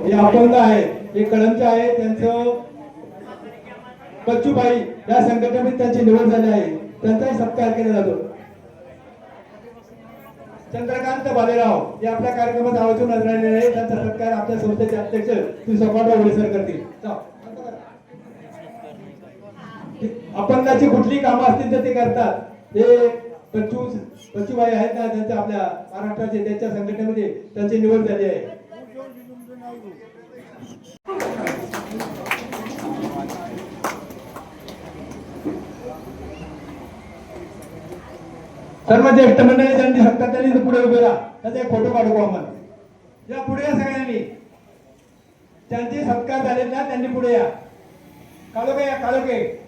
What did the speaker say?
हे अपंग आहे हे कळमचे आहे त्यांचं बच्चूबाई या संघटनेत त्यांची निवड झाली आहे. त्यांचाही सत्कार केला जातो. चंद्रकांत भालेराव हे आपल्या कार्यक्रमात आवाजून नजर आलेले आहे त्यांचा सत्कार आपल्या संस्थेचे अध्यक्ष श्री सोपाटराव वडेसर करतील. अपंगाची कुठली कामं असतील तर ते करतात. हे बच्चू बच्चूबाई आहेत ना त्यांच्या आपल्या महाराष्ट्राचे त्यांच्या संघटनेमध्ये त्यांची निवड झाली आहे. सर्व ज्येष्ठ मंडळी ज्यांनी सत्ता त्यांनी पुढे उभे राहा. त्याचा एक फोटो काढू आम्हाला या पुढे या सगळ्यांनी. त्यांची सत्कार झालेत ना त्यांनी पुढे या. काळोखे या काळोखे